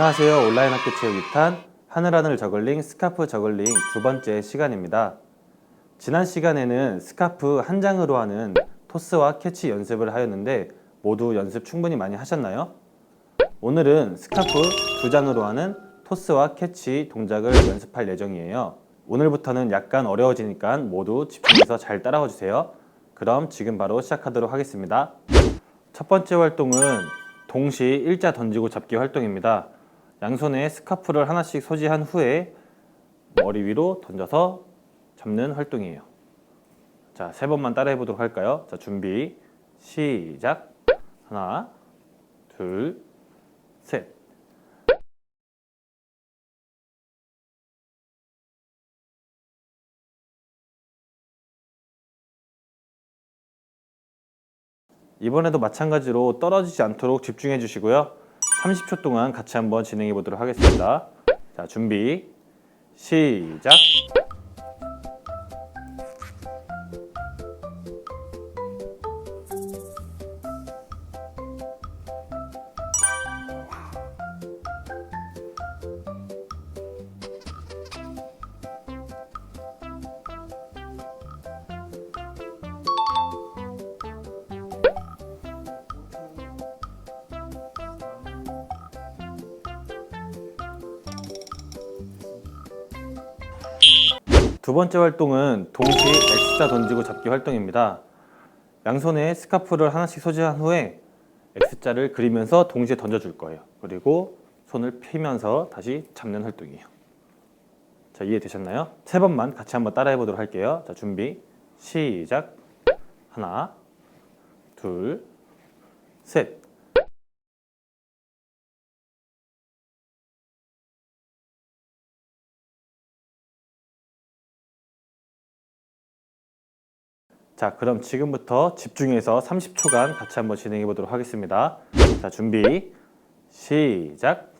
안녕하세요. 온라인 학교 체육 2탄 하늘하늘 저글링 스카프 저글링 두 번째 시간입니다. 지난 시간에는 스카프 한 장으로 하는 토스와 캐치 연습을 하였는데 모두 연습 충분히 많이 하셨나요? 오늘은 스카프 두 장으로 하는 토스와 캐치 동작을 연습할 예정이에요. 오늘부터는 약간 어려워지니까 모두 집중해서 잘 따라와 주세요. 그럼 지금 바로 시작하도록 하겠습니다. 첫 번째 활동은 동시 일자 던지고 잡기 활동입니다. 양손에 스카프를 하나씩 소지한 후에 머리 위로 던져서 잡는 활동이에요. 자, 세 번만 따라해 보도록 할까요? 자, 준비. 시작. 하나, 둘, 셋. 이번에도 마찬가지로 떨어지지 않도록 집중해 주시고요. 30초 동안 같이 한번 진행해 보도록 하겠습니다. 자, 준비. 시작. 두 번째 활동은 동시 X자 던지고 잡기 활동입니다. 양손에 스카프를 하나씩 소지한 후에 X자를 그리면서 동시에 던져줄 거예요. 그리고 손을 펴면서 다시 잡는 활동이에요. 자, 이해되셨나요? 세 번만 같이 한번 따라해 보도록 할게요. 자, 준비. 시작. 하나, 둘, 셋. 자, 그럼 지금부터 집중해서 30초간 같이 한번 진행해 보도록 하겠습니다. 자, 준비. 시작.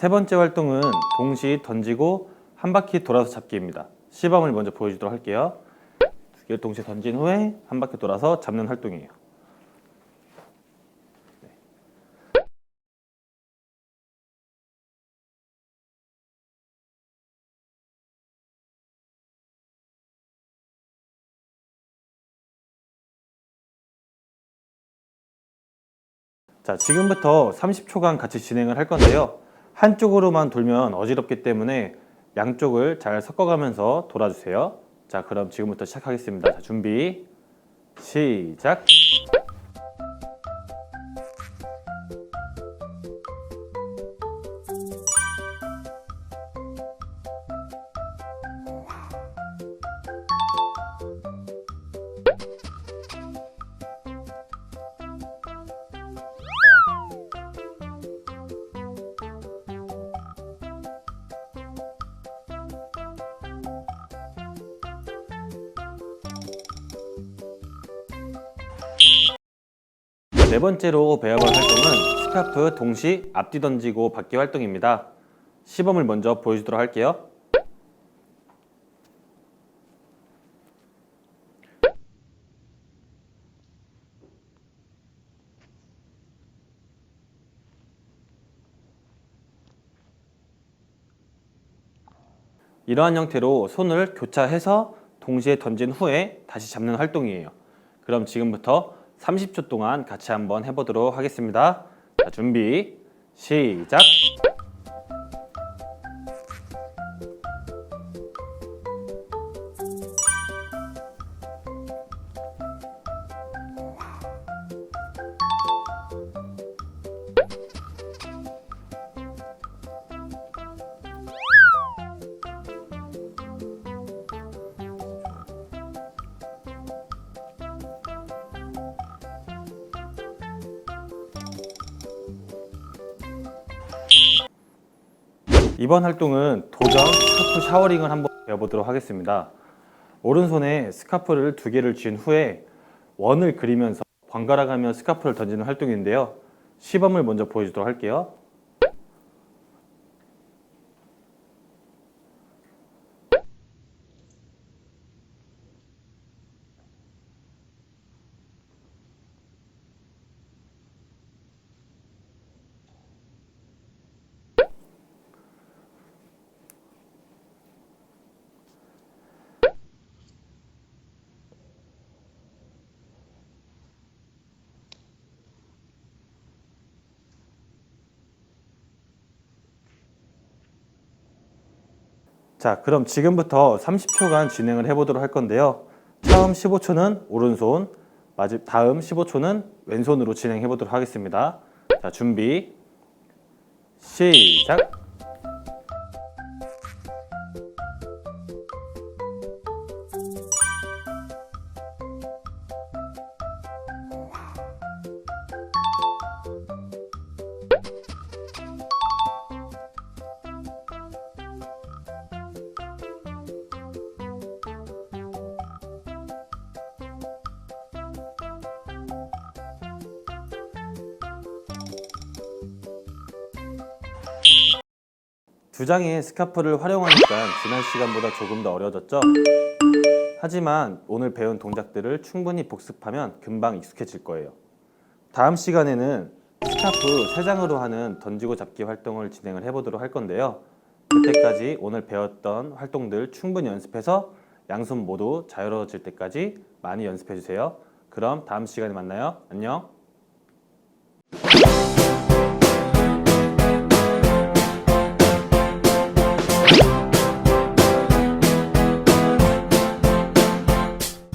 세 번째 활동은 동시 던지고 한 바퀴 돌아서 잡기입니다. 시범을 먼저 보여주도록 할게요. 두 개를 동시에 던진 후에 한 바퀴 돌아서 잡는 활동이에요. 네. 자, 지금부터 30초간 같이 진행을 할 건데요. 한쪽으로만 돌면 어지럽기 때문에 양쪽을 잘 섞어가면서 돌아주세요. 자, 그럼 지금부터 시작하겠습니다. 자, 준비, 시작. 네 번째로 배워볼 활동은 스카프 동시 앞뒤 던지고 받기 활동입니다. 시범을 먼저 보여주도록 할게요. 이러한 형태로 손을 교차해서 동시에 던진 후에 다시 잡는 활동이에요. 그럼 지금부터 30초 동안 같이 한번 해보도록 하겠습니다. 자, 준비, 시작. 이번 활동은 도전 스카프 샤워링을 한번 배워보도록 하겠습니다. 오른손에 스카프를 두 개를 쥔 후에 원을 그리면서 번갈아 가며 스카프를 던지는 활동인데요. 시범을 먼저 보여주도록 할게요. 자, 그럼 지금부터 30초간 진행을 해보도록 할 건데요. 처음 15초는 오른손, 마지, 다음 15초는 왼손으로 진행해 보도록 하겠습니다. 자, 준비, 시작! 두 장의 스카프를 활용하니까 지난 시간보다 조금 더 어려워졌죠? 하지만 오늘 배운 동작들을 충분히 복습하면 금방 익숙해질 거예요. 다음 시간에는 스카프 세 장으로 하는 던지고 잡기 활동을 진행을 해보도록 할 건데요. 그때까지 오늘 배웠던 활동들 충분히 연습해서 양손 모두 자유로워질 때까지 많이 연습해 주세요. 그럼 다음 시간에 만나요. 안녕.